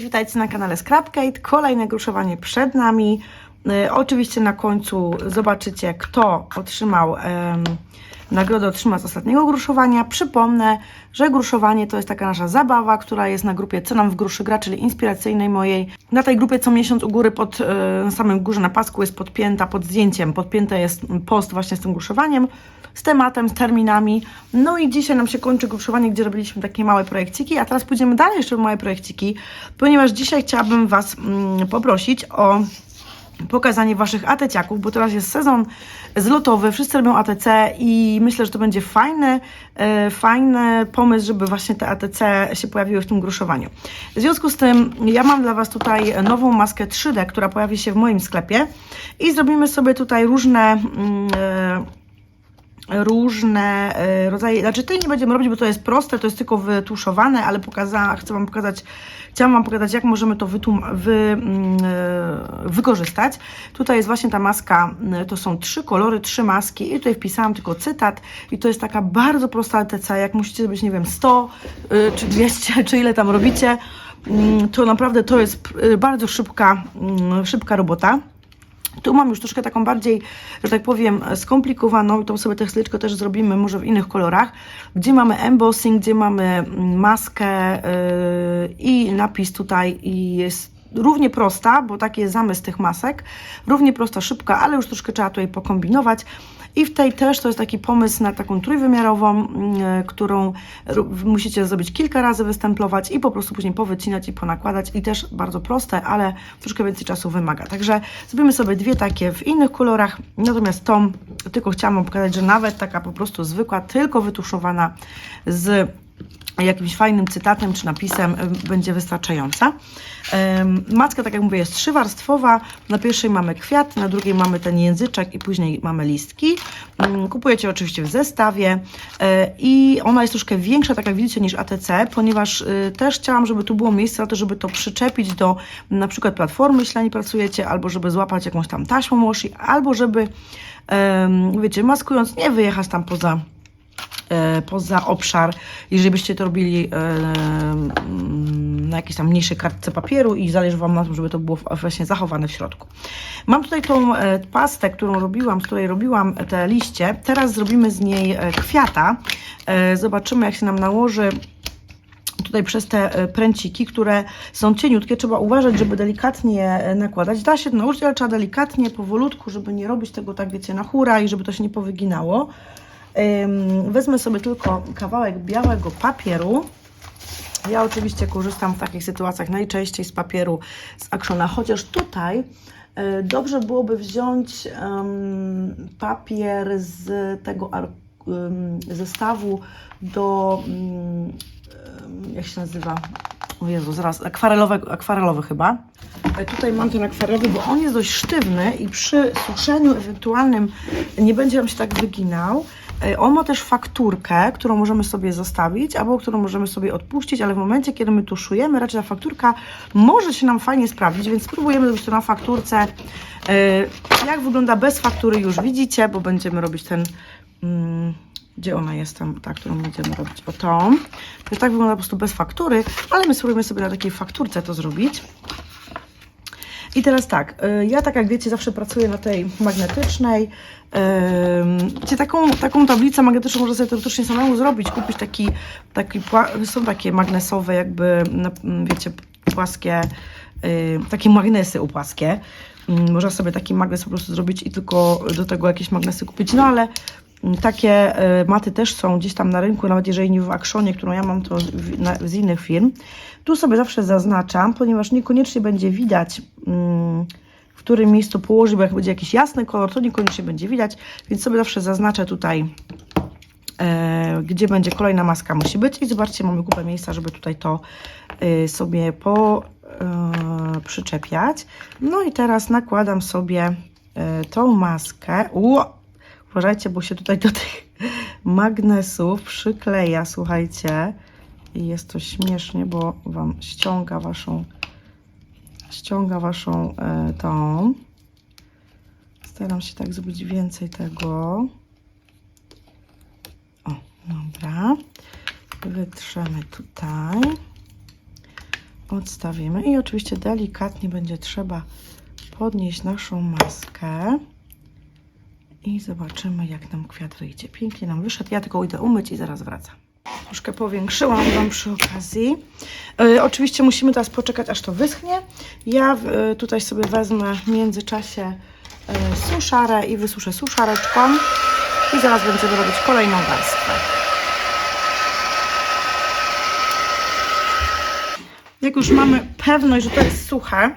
Cześć, witajcie na kanale Scrapcade. Kolejne gruszowanie przed nami. E, oczywiście na końcu zobaczycie, kto otrzymał nagrodę, otrzymał z ostatniego gruszowania. Przypomnę, że gruszowanie to jest taka nasza zabawa, która jest na grupie Co nam w gruszy gra, czyli inspiracyjnej mojej. Na tej grupie co miesiąc u góry, pod, e, na samym górze na pasku jest podpięta, pod zdjęciem, podpięty jest post właśnie z tym gruszowaniem z tematem, z terminami. No i dzisiaj nam się kończy gruszowanie, gdzie robiliśmy takie małe projekciki, a teraz pójdziemy dalej jeszcze w małe projekciki, ponieważ dzisiaj chciałabym Was mm, poprosić o pokazanie Waszych ateciaków, bo teraz jest sezon zlotowy, wszyscy robią ATC i myślę, że to będzie fajny, e, fajny pomysł, żeby właśnie te ATC się pojawiły w tym gruszowaniu. W związku z tym ja mam dla Was tutaj nową maskę 3D, która pojawi się w moim sklepie i zrobimy sobie tutaj różne mm, e, różne e, rodzaje, znaczy tej nie będziemy robić, bo to jest proste, to jest tylko wytuszowane, ale chcę Wam pokazać, chciałam Wam pokazać, jak możemy to wy, mm, e, wykorzystać. Tutaj jest właśnie ta maska, m, to są trzy kolory, trzy maski i tutaj wpisałam tylko cytat i to jest taka bardzo prosta ATC, jak musicie być, nie wiem, 100 y, czy 200, czy ile tam robicie, mm, to naprawdę to jest y, bardzo szybka, mm, szybka robota. Tu mam już troszkę taką bardziej, że tak powiem, skomplikowaną, tą sobie techniczkę też zrobimy może w innych kolorach, gdzie mamy embossing, gdzie mamy maskę yy, i napis tutaj i jest równie prosta, bo taki jest zamysł tych masek, równie prosta, szybka, ale już troszkę trzeba tutaj pokombinować. I w tej też to jest taki pomysł na taką trójwymiarową, yy, którą ró- musicie zrobić kilka razy, wystemplować i po prostu później powycinać i ponakładać. I też bardzo proste, ale troszkę więcej czasu wymaga. Także zrobimy sobie dwie takie w innych kolorach. Natomiast tą tylko chciałam pokazać, że nawet taka po prostu zwykła, tylko wytuszowana z jakimś fajnym cytatem czy napisem będzie wystarczająca. Macka, tak jak mówię, jest trzywarstwowa. Na pierwszej mamy kwiat, na drugiej mamy ten języczek i później mamy listki. Ym, Kupujecie oczywiście w zestawie y, i ona jest troszkę większa, tak jak widzicie, niż ATC, ponieważ y, też chciałam, żeby tu było miejsce na to, żeby to przyczepić do na przykład platformy, jeśli na niej pracujecie, albo żeby złapać jakąś tam taśmą washi, albo żeby, wiecie, maskując, nie wyjechać tam poza e, poza obszar, jeżeli byście to robili e, mm, na jakiejś tam mniejszej kartce papieru i zależy Wam na tym, żeby to było właśnie zachowane w środku. Mam tutaj tą e, pastę, którą robiłam, z której robiłam te liście. Teraz zrobimy z niej e, kwiata. E, Zobaczymy, jak się nam nałoży tutaj przez te e, pręciki, które są cieniutkie, trzeba uważać, żeby delikatnie e, nakładać. Da się to nauczyć, ale trzeba delikatnie, powolutku, żeby nie robić tego tak, wiecie, na hura i żeby to się nie powyginało. Wezmę sobie tylko kawałek białego papieru. Ja oczywiście korzystam w takich sytuacjach najczęściej z papieru z Actiona, chociaż tutaj y, dobrze byłoby wziąć papier z tego zestawu do, ym, jak się nazywa? O Jezu, zaraz, akwarelowy, akwarelowy chyba. E, Tutaj mam ten akwarelowy, bo on jest dość sztywny i przy suszeniu ewentualnym nie będzie nam się tak wyginał. E, On ma też fakturkę, którą możemy sobie zostawić, albo którą możemy sobie odpuścić, ale w momencie, kiedy my tuszujemy, raczej ta fakturka może się nam fajnie sprawdzić, więc spróbujemy zrobić to na fakturce. E, Jak wygląda bez faktury już widzicie, bo będziemy robić ten... Mm, gdzie ona jest tam, ta, którą będziemy robić? O tą. To tak wygląda po prostu bez faktury, ale my spróbujemy sobie na takiej fakturce to zrobić. I teraz tak, y, ja tak jak wiecie, zawsze pracuję na tej magnetycznej. Ym, Wiecie, taką, taką tablicę magnetyczną można sobie teoretycznie samemu zrobić, kupić taki, taki są takie magnesowe jakby, na- m, wiecie, płaskie, y, takie magnesy upłaskie. Ym, Można sobie taki magnes po prostu zrobić i tylko do tego jakieś magnesy kupić, no ale mm, takie y, maty też są gdzieś tam na rynku, nawet jeżeli nie w Actionie, którą ja mam to z innych firm. Tu sobie zawsze zaznaczam, ponieważ niekoniecznie będzie widać, mm, w którym miejscu położyć, bo jak będzie jakiś jasny kolor, to niekoniecznie będzie widać, więc sobie zawsze zaznaczę tutaj, e, gdzie będzie kolejna maska musi być i zobaczcie, mamy kupę miejsca, żeby tutaj to e, sobie po, e, przyczepiać. No i teraz nakładam sobie e, tą maskę. Ło! Uważajcie, bo się tutaj do tych magnesów przykleja, słuchajcie. I jest to śmiesznie, bo Wam ściąga Waszą ściąga Waszą e, tą. Staram się tak zrobić więcej tego. O, dobra. Wytrzemy tutaj. odstawimy. I oczywiście delikatnie będzie trzeba podnieść naszą maskę. I zobaczymy, jak nam kwiat wyjdzie. Pięknie nam wyszedł. Ja tylko idę umyć i zaraz wracam. Troszkę powiększyłam Wam przy okazji. E, oczywiście musimy teraz poczekać, aż to wyschnie. Ja e, tutaj sobie wezmę w międzyczasie e, suszarę i wysuszę suszareczką. I zaraz będziemy robić kolejną warstwę. Jak już mamy pewność, że to jest suche,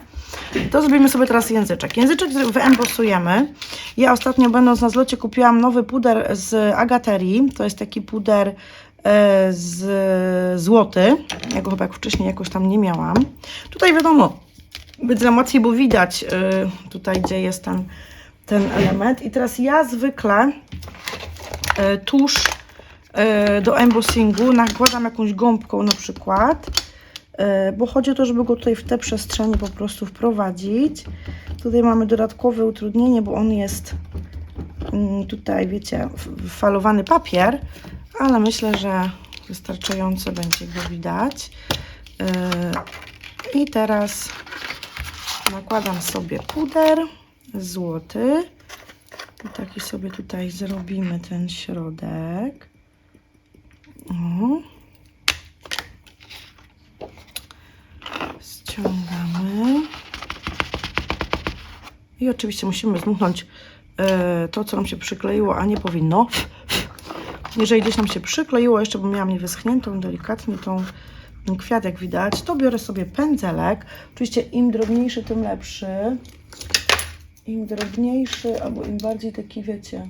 to zrobimy sobie teraz języczek. Języczek wyembosujemy. Ja ostatnio będąc na zlocie kupiłam nowy puder z Agaterii. To jest taki puder e, z złoty. Ja go chyba jak wcześniej jakoś tam nie miałam. Tutaj wiadomo, nam łatwiej, bo widać e, tutaj, gdzie jest ten, ten element. I teraz ja zwykle e, tusz do embossingu nakładam jakąś gąbką na przykład, bo chodzi o to, żeby go tutaj w te przestrzenie po prostu wprowadzić. Tutaj mamy dodatkowe utrudnienie, bo on jest mm, tutaj, wiecie, falowany papier, ale myślę, że wystarczająco będzie go widać. E, I teraz nakładam sobie puder złoty. I taki sobie tutaj zrobimy ten środek. Ściągamy. I oczywiście musimy zmuchnąć e, to, co nam się przykleiło, a nie powinno. Jeżeli gdzieś nam się przykleiło, jeszcze bo miałam niewyschniętą delikatnie tą kwiat, jak widać, to biorę sobie pędzelek. Oczywiście im drobniejszy, tym lepszy. Im drobniejszy, albo im bardziej taki, wiecie,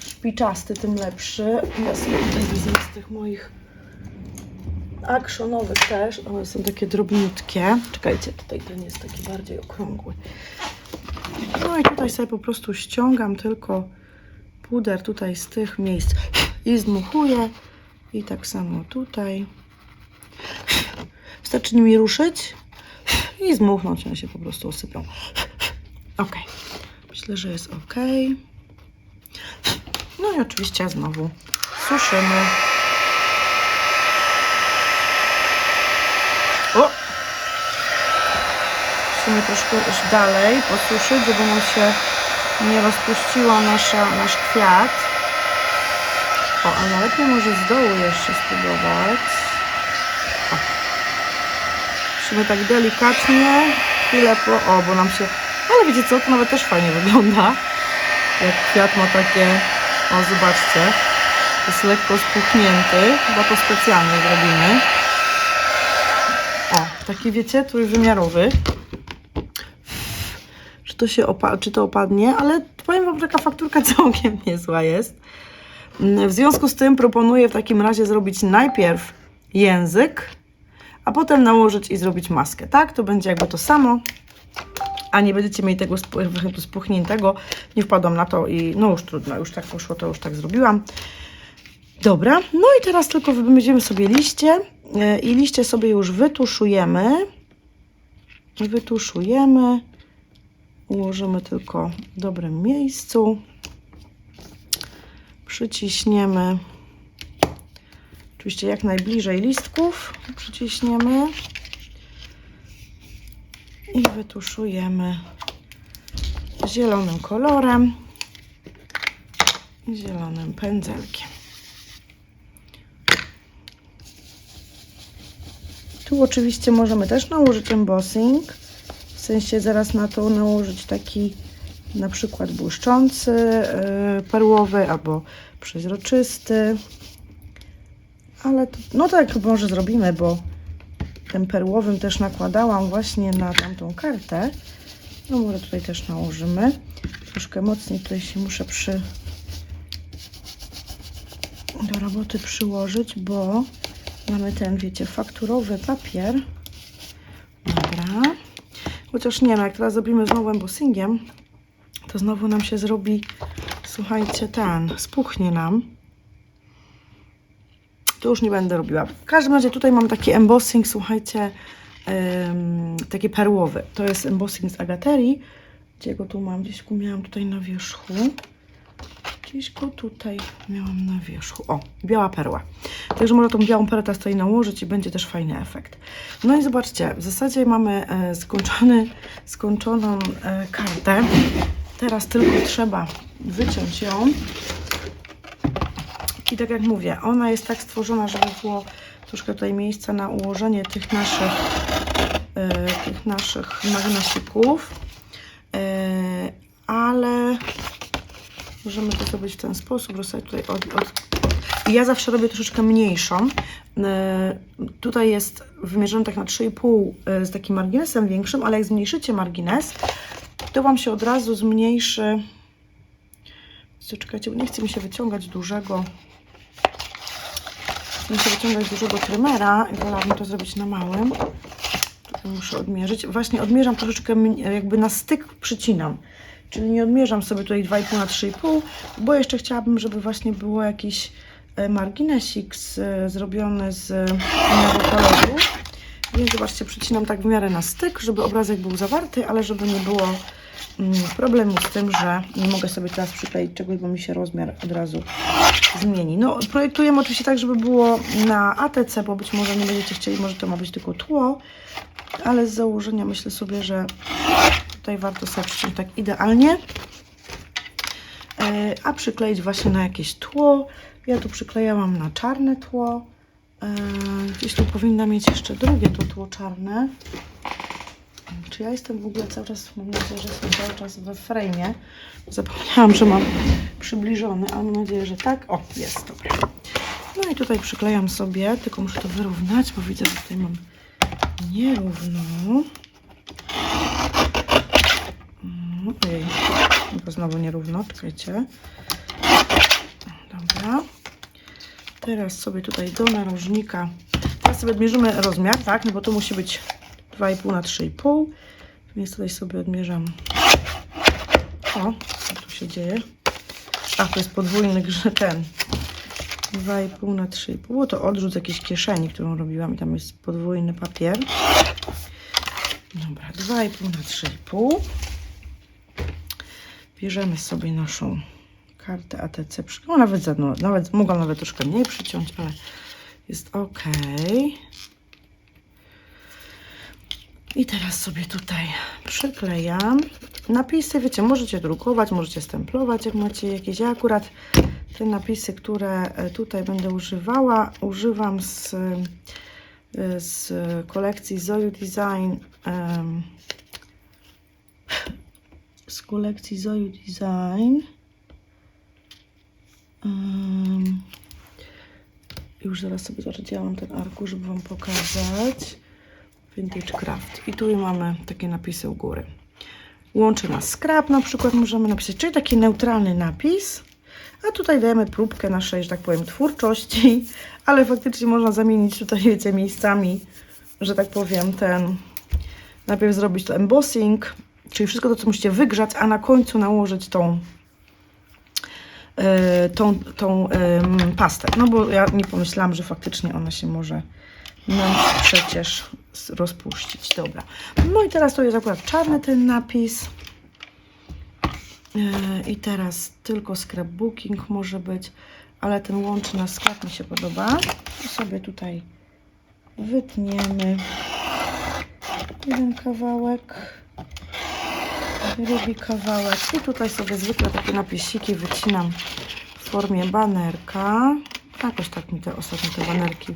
szpiczasty, tym lepszy. Ja sobie tutaj z tych moich akszonowych też. One są takie drobniutkie. Czekajcie, tutaj ten jest taki bardziej okrągły. No i tutaj sobie po prostu ściągam tylko puder tutaj z tych miejsc i zdmuchuję. I tak samo tutaj. Wystarczy nimi ruszyć i zmuchnąć, one się po prostu osypią. Ok. Myślę, że jest ok. No i oczywiście znowu suszymy. O! Musimy troszkę iść dalej, posuszyć, żeby nam się nie rozpuściła nasza, nasz kwiat. O, a nawet nie może z dołu jeszcze spróbować. Musimy tak delikatnie, chwilę po... O, bo nam się... Ale wiecie co, to nawet też fajnie wygląda. Jak kwiat ma takie... O, zobaczcie. Jest lekko spuchnięty. Chyba to specjalnie zrobimy. O, taki wiecie, trójwymiarowy. Czy to się opa- czy to opadnie, ale powiem Wam, że taka fakturka całkiem niezła jest. W związku z tym proponuję w takim razie zrobić najpierw język, a potem nałożyć i zrobić maskę, tak? To będzie jakby to samo, a nie będziecie mieli tego spu- spuchniętego. Nie wpadłam na to i no już trudno, już tak poszło, to już tak zrobiłam. Dobra, no i teraz tylko będziemy sobie liście i liście sobie już wytuszujemy. Wytuszujemy. Ułożymy tylko w dobrym miejscu. Przyciśniemy. Oczywiście jak najbliżej listków przyciśniemy. I wytuszujemy zielonym kolorem zielonym pędzelkiem. Tu oczywiście możemy też nałożyć embossing. W sensie zaraz na to nałożyć taki na przykład błyszczący, yy, perłowy albo przeźroczysty. Ale to, no tak może zrobimy, bo tym perłowym też nakładałam właśnie na tamtą kartę. No może tutaj też nałożymy. Troszkę mocniej tutaj się muszę przy do roboty przyłożyć, bo mamy ten, wiecie, fakturowy papier. Dobra. Chociaż nie wiem, jak teraz zrobimy znowu embossingiem, to znowu nam się zrobi, słuchajcie, ten, spuchnie nam. To już nie będę robiła. W każdym razie tutaj mam taki embossing, słuchajcie, taki perłowy. To jest embossing z Agaterii. Gdzie go tu mam? Gdzieś go miałam tutaj na wierzchu. Go tutaj miałam na wierzchu. O, biała perła. Także można tą białą perłę teraz tutaj nałożyć i będzie też fajny efekt. No i zobaczcie, w zasadzie mamy e, skończony, skończoną e, kartę. Teraz tylko trzeba wyciąć ją. I tak jak mówię, ona jest tak stworzona, żeby było troszkę tutaj miejsca na ułożenie tych naszych, e, tych naszych magnesиków. E, ale możemy to zrobić w ten sposób, sobie tutaj od, od, ja zawsze robię troszeczkę mniejszą. E, Tutaj jest wymierzony tak na 3,5 e, z takim marginesem większym, ale jak zmniejszycie margines, to Wam się od razu zmniejszy. Czekajcie, bo nie chce mi się wyciągać dużego. Mi się wyciągać dużego trymera i wolałabym to zrobić na małym. Muszę odmierzyć. Właśnie odmierzam troszeczkę jakby na styk przycinam. Czyli nie odmierzam sobie tutaj 2,5 na 3,5, bo jeszcze chciałabym, żeby właśnie było jakiś e, marginesik z, zrobiony z innego koloru. Więc zobaczcie, przycinam tak w miarę na styk, żeby obrazek był zawarty, ale żeby nie było mm, problemu z tym, że nie mogę sobie teraz przykleić czegoś, bo mi się rozmiar od razu zmieni. No, projektujemy oczywiście tak, żeby było na ATC, bo być może nie będziecie chcieli, może to ma być tylko tło, ale z założenia myślę sobie, że tutaj warto sobie przyciąć tak idealnie, E, a przykleić właśnie na jakieś tło. Ja tu przyklejałam na czarne tło. E, Gdzieś tu powinna mieć jeszcze drugie to tło czarne. Czy ja jestem w ogóle cały czas, mam nadzieję, że jestem cały czas we frame. Zapomniałam, że mam przybliżony, ale mam nadzieję, że tak. O, jest, dobra. No i tutaj przyklejam sobie, tylko muszę to wyrównać, bo widzę, że tutaj mam nierówno. Mm, Ojej, to znowu nierówno, czekajcie. Dobra. Teraz sobie tutaj do narożnika, teraz sobie odmierzymy rozmiar, tak, no bo to musi być 2,5 na 3,5, więc tutaj sobie odmierzam. O, co tu się dzieje? A, to jest podwójny grze ten. 2,5 na 3,5. Było to odrzut z jakiejś kieszeni, którą robiłam i tam jest podwójny papier. Dobra, 2,5 na 3,5. Bierzemy sobie naszą kartę ATC. No, nawet, za, no, nawet mogłam nawet troszkę mniej przyciąć, ale jest ok. I teraz sobie tutaj przyklejam. Napisy, wiecie, możecie drukować, możecie stemplować, jak macie jakieś. Ja akurat te napisy, które e, tutaj będę używała, używam z, e, z kolekcji Zoyu Design. em, z kolekcji Zoyu Design. Em, już zaraz sobie mam ten arkusz, żeby Wam pokazać. Vintage Craft. I tu mamy takie napisy u góry. Łączy nas scrap na przykład możemy napisać, czyli taki neutralny napis. A tutaj dajemy próbkę naszej, że tak powiem, twórczości, ale faktycznie można zamienić tutaj, wiecie, miejscami, że tak powiem, ten, najpierw zrobić to embossing, czyli wszystko to, co musicie wygrzać, a na końcu nałożyć tą, e, tą, tą em, pastę. No bo ja nie pomyślałam, że faktycznie ona się może nam przecież s- rozpuścić. Dobra. No i teraz to jest akurat czarny ten napis. E, I teraz tylko scrapbooking może być, ale ten łączny na sklep mi się podoba. I sobie tutaj wytniemy jeden kawałek, drugi kawałek i tutaj sobie zwykle takie napisiki wycinam w formie banerka. Jakoś tak mi te ostatnio te banerki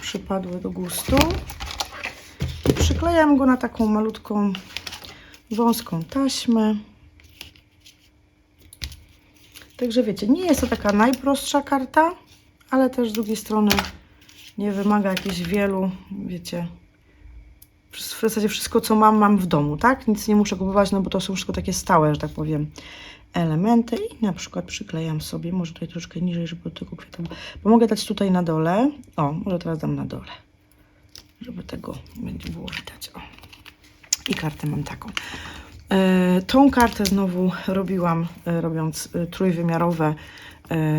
przypadły do gustu. I przyklejam go na taką malutką, wąską taśmę. Także wiecie, nie jest to taka najprostsza karta, ale też z drugiej strony nie wymaga jakichś wielu, wiecie, w zasadzie wszystko, co mam, mam w domu, tak? Nic nie muszę kupować, no bo to są wszystko takie stałe, że tak powiem, elementy i na przykład przyklejam sobie, może tutaj troszkę niżej, żeby tego kwiatu, bo mogę dać tutaj na dole, o, może teraz dam na dole, żeby tego będzie było widać, o. I kartę mam taką. E, tą kartę znowu robiłam, e, robiąc e, trójwymiarowe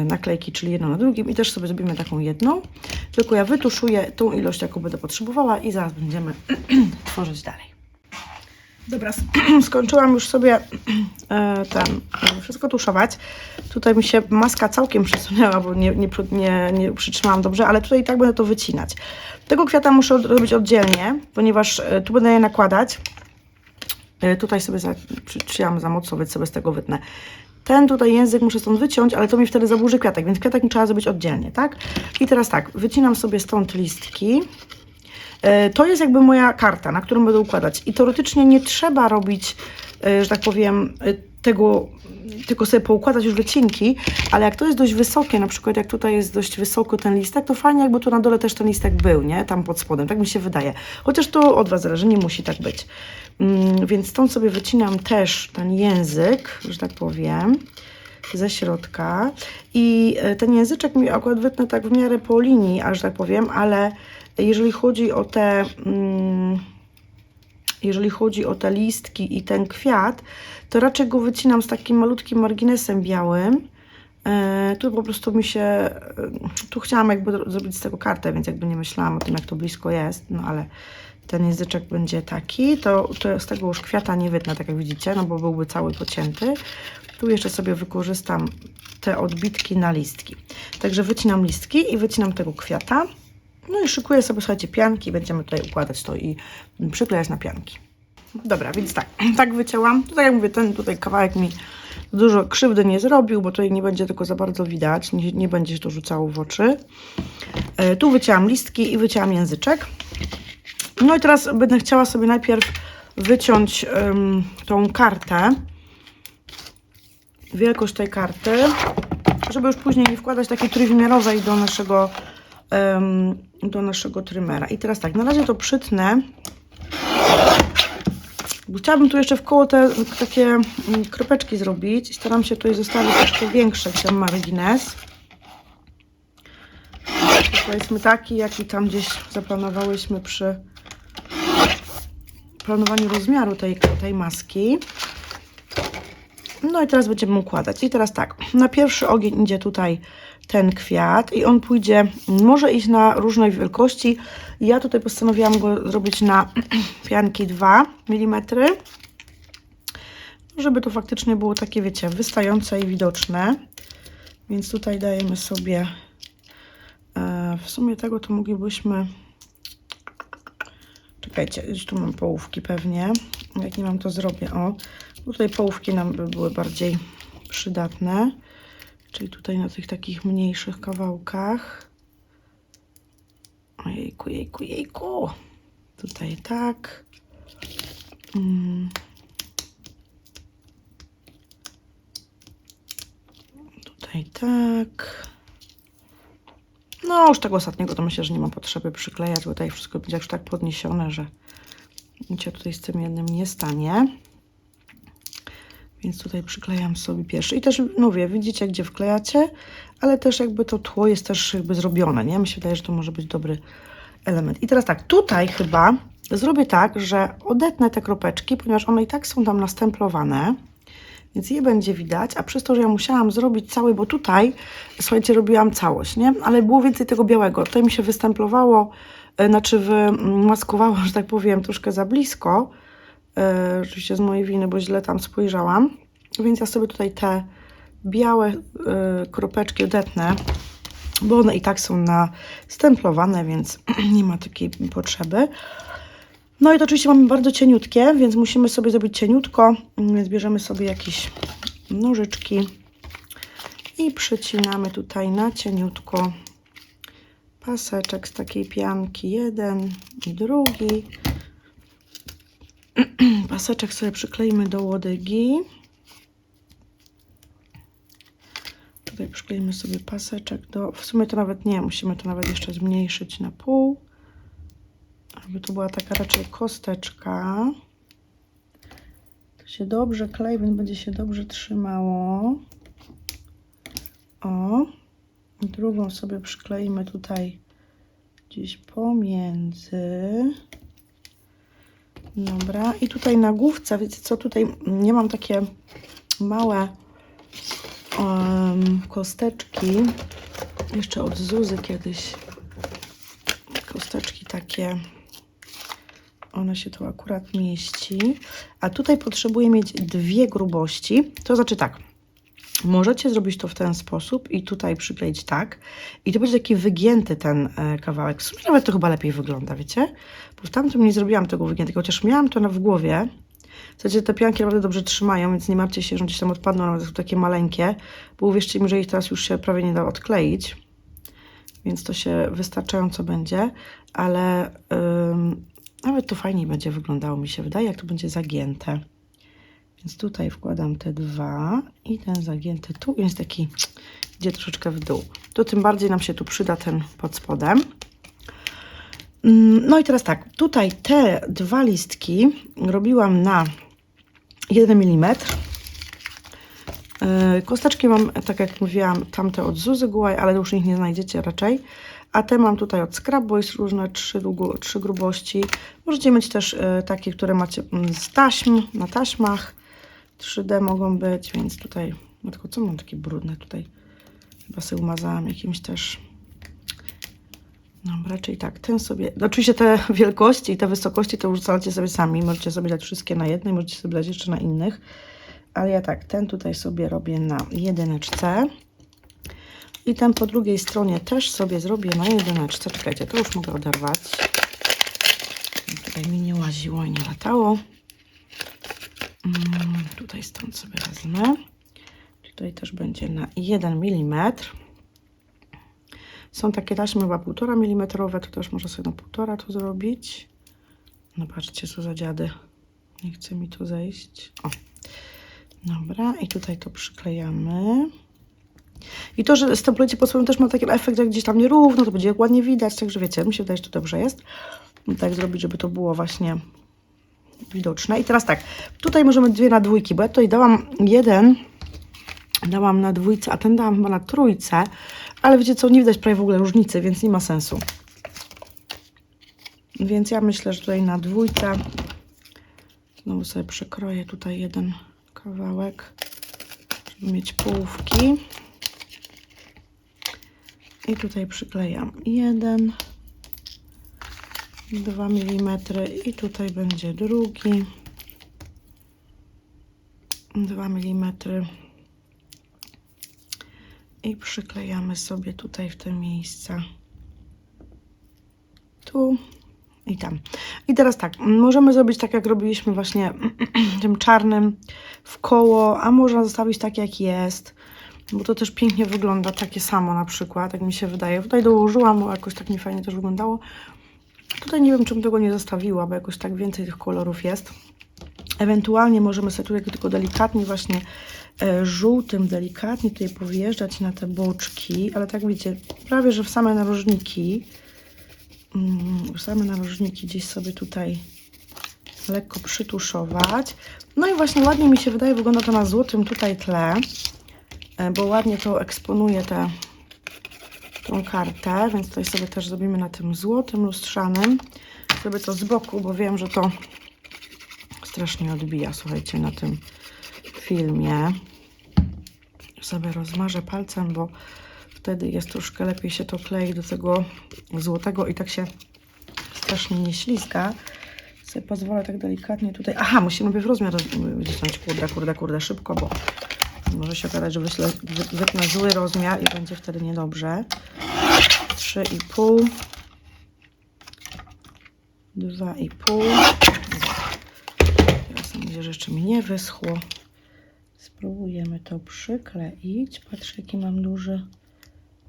naklejki, czyli jedno na drugim i też sobie zrobimy taką jedną, tylko ja wytuszuję tą ilość, jaką będę potrzebowała i zaraz będziemy tworzyć dalej. Dobra, skończyłam już sobie ten, wszystko tuszować. Tutaj mi się maska całkiem przesunęła, bo nie, nie, nie, nie przytrzymałam dobrze, ale tutaj i tak będę to wycinać. Tego kwiata muszę robić oddzielnie, ponieważ tu będę je nakładać. E, Tutaj sobie za, za mocno, więc sobie z tego wytnę. Ten tutaj język muszę stąd wyciąć, ale to mi wtedy zaburzy kwiatek, więc kwiatek trzeba zrobić oddzielnie, tak? I teraz tak, wycinam sobie stąd listki. E, To jest jakby moja karta, na którą będę układać. I teoretycznie nie trzeba robić, e, że tak powiem, tego, tylko sobie poukładać już wycinki, ale jak to jest dość wysokie, na przykład jak tutaj jest dość wysoko ten listek, to fajnie jakby tu na dole też ten listek był, nie? Tam pod spodem, tak mi się wydaje. Chociaż to od Was zależy, nie musi tak być. Mm, Więc stąd sobie wycinam też ten język, że tak powiem ze środka i e, ten języczek mi akurat wytnę tak w miarę po linii, aż tak powiem, ale jeżeli chodzi o te mm, jeżeli chodzi o te listki i ten kwiat, to raczej go wycinam z takim malutkim marginesem białym. E, tu po prostu mi się, e, tu chciałam jakby zro- zrobić z tego kartę, więc jakby nie myślałam o tym, jak to blisko jest, no ale ten języczek będzie taki, to, to z tego już kwiata nie wytnę, tak jak widzicie, no bo byłby cały pocięty. Tu jeszcze sobie wykorzystam te odbitki na listki. Także wycinam listki i wycinam tego kwiata. No i szykuję sobie, słuchajcie, pianki. Będziemy tutaj układać to i przyklejać na pianki. Dobra, więc tak, tak wycięłam. Tutaj jak mówię, ten tutaj kawałek mi dużo krzywdy nie zrobił, bo tutaj nie będzie tylko za bardzo widać, nie, nie będzie się to rzucało w oczy. E, tu wycięłam listki i wycięłam języczek. No i teraz będę chciała sobie najpierw wyciąć em, tą kartę, wielkość tej karty, żeby już później nie wkładać takiej trójwymiarowej do naszego, em, do naszego trymera. I teraz tak, na razie to przytnę. Chciałabym tu jeszcze w koło te takie mm, kropeczki zrobić. Staram się tutaj zostawić troszkę większy ten margines. Powiedzmy taki, jaki tam gdzieś zaplanowałyśmy przy planowaniu rozmiaru tej, tej maski. No i teraz będziemy układać. I teraz tak, na pierwszy ogień idzie tutaj ten kwiat i on pójdzie, może iść na różnej wielkości. Ja tutaj postanowiłam go zrobić na pianki 2 mm, żeby to faktycznie było takie, wiecie, wystające i widoczne. Więc tutaj dajemy sobie, e, w sumie tego to moglibyśmy, czekajcie, gdzieś tu mam połówki pewnie, jak nie mam to zrobię, o, tutaj połówki nam by były bardziej przydatne, czyli tutaj na tych takich mniejszych kawałkach. Ojejku, jejku, jejku. Tutaj tak. Mm. Tutaj tak. No, już tego ostatniego to myślę, że nie ma potrzeby przyklejać, bo tutaj wszystko będzie już tak podniesione, że nic się tutaj z tym jednym nie stanie. Więc tutaj przyklejam sobie pierwszy. I też, no widzicie, gdzie wklejacie, ale też jakby to tło jest też jakby zrobione, nie? Mi się wydaje, że to może być dobry element. I teraz tak, tutaj chyba zrobię tak, że odetnę te kropeczki, ponieważ one i tak są tam nastemplowane, więc je będzie widać, a przez to, że ja musiałam zrobić cały, bo tutaj, słuchajcie, robiłam całość, nie? Ale było więcej tego białego. Tutaj mi się wystemplowało, e, znaczy wymaskowało, że tak powiem, troszkę za blisko, e, oczywiście z mojej winy, bo źle tam spojrzałam, więc ja sobie tutaj te białe e, kropeczki odetnę, bo one i tak są nastemplowane, więc nie ma takiej potrzeby. No i to oczywiście mamy bardzo cieniutkie, więc musimy sobie zrobić cieniutko, więc bierzemy sobie jakieś nożyczki i przycinamy tutaj na cieniutko paseczek z takiej pianki, jeden i drugi. Paseczek sobie przykleimy do łodygi. Tutaj przykleimy sobie paseczek do, w sumie to nawet nie, musimy to nawet jeszcze zmniejszyć na pół. Aby to była taka raczej kosteczka. To się dobrze klei, będzie się dobrze trzymało. O. I Drugą sobie przykleimy tutaj gdzieś pomiędzy. Dobra. I tutaj na główce, wiecie co, tutaj nie mam takie małe em, kosteczki. Jeszcze od Zuzy kiedyś. Kosteczki takie Ona się tu akurat mieści. A tutaj potrzebuję mieć dwie grubości. To znaczy tak. Możecie zrobić to w ten sposób i tutaj przykleić tak. I to będzie taki wygięty ten e, kawałek. W sumie nawet to chyba lepiej wygląda, wiecie? Bo w tamtym nie zrobiłam tego wygiętego, chociaż miałam to na w głowie. Słuchajcie, te pianki naprawdę dobrze trzymają, więc nie martwcie się, że gdzieś tam odpadną, nawet są takie maleńkie. Bo uwierzcie mi, że ich teraz już się prawie nie da odkleić. Więc to się wystarczająco będzie. Ale nawet to fajniej będzie wyglądało, mi się wydaje, jak to będzie zagięte. Więc tutaj wkładam te dwa i ten zagięty tu jest taki, idzie troszeczkę w dół. To tym bardziej nam się tu przyda ten pod spodem. Mm, No i teraz tak, tutaj te dwa listki robiłam na 1 mm. Yy, Kosteczki mam, tak jak mówiłam, tamte od Zuzy Gułaj, ale już ich nie znajdziecie raczej. A te mam tutaj od Scrap Boys, różne trzy, długo, trzy grubości. Możecie mieć też e, takie, które macie mm, z taśm, na taśmach. 3D mogą być, więc tutaj, no tylko co mam takie brudne tutaj? Chyba sobie umazałam jakimś też. No, raczej tak, ten sobie, no, oczywiście te wielkości i te wysokości to już ustalacie sobie sami. Możecie sobie dać wszystkie na jednej, możecie sobie dać jeszcze na innych. Ale ja tak, ten tutaj sobie robię na jedyneczce. I ten po drugiej stronie też sobie zrobię na jedyneczce. Czekajcie, to już mogę oderwać. Tutaj mi nie łaziło i nie latało. Mm, tutaj stąd sobie wezmę. Tutaj też będzie na 1 mm. Są takie taśmy chyba 1,5 mm, to też można sobie na 1,5 to zrobić. No patrzcie, co za dziady. Nie chce mi tu zejść. O. Dobra, i tutaj to przyklejamy. I to, że stampujecie pod spodem też ma taki efekt, jak gdzieś tam nierówno, to będzie ładnie widać, także wiecie, mi się wydaje, że to dobrze jest. Tak zrobić, żeby to było właśnie widoczne. I teraz tak, tutaj możemy dwie na dwójki, bo ja tutaj dałam jeden, dałam na dwójce, a ten dałam chyba na trójce, ale wiecie co, nie widać prawie w ogóle różnicy, więc nie ma sensu. Więc ja myślę, że tutaj na dwójce znowu sobie przekroję tutaj jeden kawałek, żeby mieć połówki. I tutaj przyklejam jeden, 2 mm i tutaj będzie drugi. 2 mm i przyklejamy sobie tutaj w te miejsca. Tu i tam. I teraz tak, możemy zrobić tak, jak robiliśmy właśnie tym czarnym w koło, a można zostawić tak, jak jest, bo to też pięknie wygląda takie samo na przykład, jak mi się wydaje. Tutaj dołożyłam, bo jakoś tak mi fajnie też wyglądało. Tutaj nie wiem, czym tego nie zostawiła, bo jakoś tak więcej tych kolorów jest. Ewentualnie możemy sobie tutaj tylko delikatnie właśnie e, żółtym, delikatnie tutaj powjeżdżać na te boczki, ale tak wiecie, prawie, że w same narożniki, mm, w same narożniki gdzieś sobie tutaj lekko przytuszować. No i właśnie ładnie mi się wydaje, wygląda to na złotym tutaj tle, bo ładnie to eksponuje te, tą kartę, więc tutaj sobie też zrobimy na tym złotym lustrzanym. Zrobię to z boku, bo wiem, że to strasznie odbija, słuchajcie, na tym filmie. Sobie rozmarzę palcem, bo wtedy jest troszkę lepiej się to klei do tego złotego i tak się strasznie nie ślizga. Sobie pozwolę tak delikatnie tutaj. Aha, musimy najpierw rozmiar roz- wycisnąć. Kurde, kurde, kurde, szybko, bo może się okazać, że wyślę, wy- wytnę zły rozmiar i będzie wtedy niedobrze. 3,5 2,5 Teraz mam że jeszcze mi nie wyschło. Spróbujemy to przykleić. Patrzę, jaki mam duży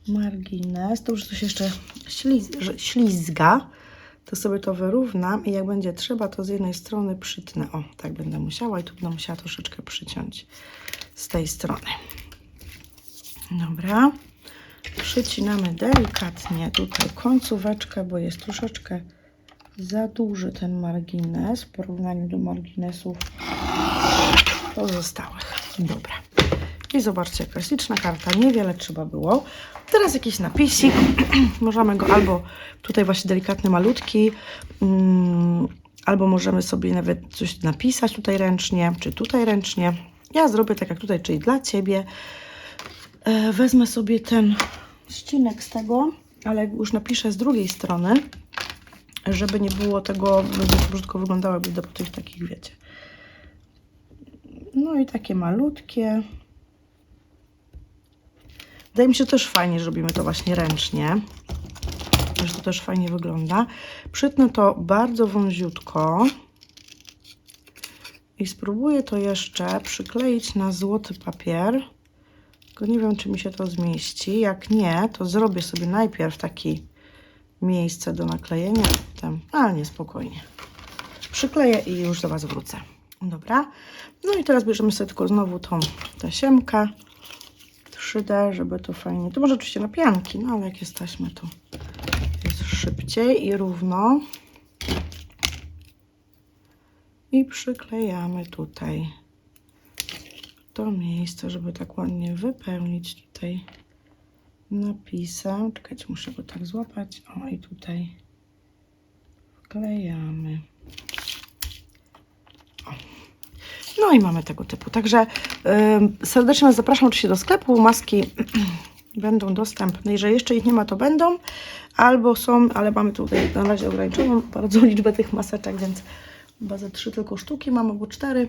margines. To już coś jeszcze śliz ślizga. To sobie to wyrównam i jak będzie trzeba, to z jednej strony przytnę. O, tak będę musiała i tu będę musiała troszeczkę przyciąć z tej strony. Dobra. Przycinamy delikatnie tutaj końcóweczkę, bo jest troszeczkę za duży ten margines w porównaniu do marginesów pozostałych. Dobra. I zobaczcie, jaka śliczna karta. Niewiele trzeba było. Teraz jakiś napisik. możemy go albo tutaj właśnie delikatny, malutki, mm, albo możemy sobie nawet coś napisać tutaj ręcznie, czy tutaj ręcznie. Ja zrobię tak jak tutaj, czyli dla Ciebie. E, wezmę sobie ten ścinek z tego, ale już napiszę z drugiej strony, żeby nie było tego, żeby brzydko wyglądały do po tych takich, wiecie. No i takie malutkie. Wydaje mi się też fajnie, że robimy to właśnie ręcznie. Że to też fajnie wygląda. Przytnę to bardzo wąziutko. I spróbuję to jeszcze przykleić na złoty papier. Tylko nie wiem, czy mi się to zmieści. Jak nie, to zrobię sobie najpierw takie miejsce do naklejenia. Tam, ale nie, spokojnie. Przykleję i już do Was wrócę. Dobra. No i teraz bierzemy sobie tylko znowu tą tasiemkę 3D, żeby to fajnie... To może oczywiście na pianki, no ale jak jest taśma, to jest szybciej i równo. I przyklejamy tutaj to miejsce, żeby tak ładnie wypełnić tutaj napisem. Czekajcie, muszę go tak złapać. O, i tutaj wklejamy. No i mamy tego typu. Także ym, serdecznie zapraszam oczywiście do sklepu. Maski będą dostępne. Jeżeli jeszcze ich nie ma, to będą. Albo są, ale mamy tutaj na razie ograniczoną bardzo liczbę tych maseczek, więc chyba ze trzy tylko sztuki mam, albo cztery.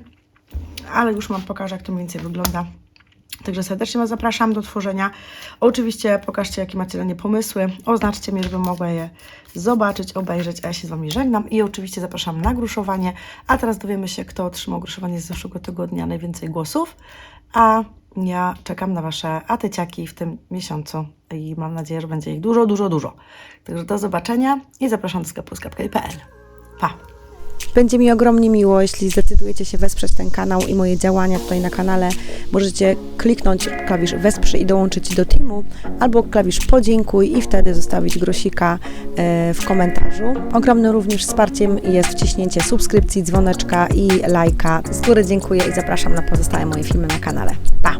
Ale już Wam pokażę, jak to mniej więcej wygląda. Także serdecznie Was zapraszam do tworzenia. Oczywiście pokażcie, jakie macie na nie pomysły. Oznaczcie mnie, żebym mogła je zobaczyć, obejrzeć, a ja się z Wami żegnam. I oczywiście zapraszam na gruszowanie. A teraz dowiemy się, kto otrzymał gruszowanie z zeszłego tygodnia najwięcej głosów. A ja czekam na Wasze atyciaki w tym miesiącu i mam nadzieję, że będzie ich dużo, dużo, dużo. Także do zobaczenia i zapraszam do sklepu sklepkaj.pl. Pa! Będzie mi ogromnie miło, jeśli zdecydujecie się wesprzeć ten kanał i moje działania tutaj na kanale. Możecie kliknąć klawisz wesprzyj i dołączyć do teamu, albo klawisz podziękuj i wtedy zostawić grosika e, w komentarzu. Ogromnym również wsparciem jest wciśnięcie subskrypcji, dzwoneczka i lajka, z góry dziękuję i zapraszam na pozostałe moje filmy na kanale. Pa!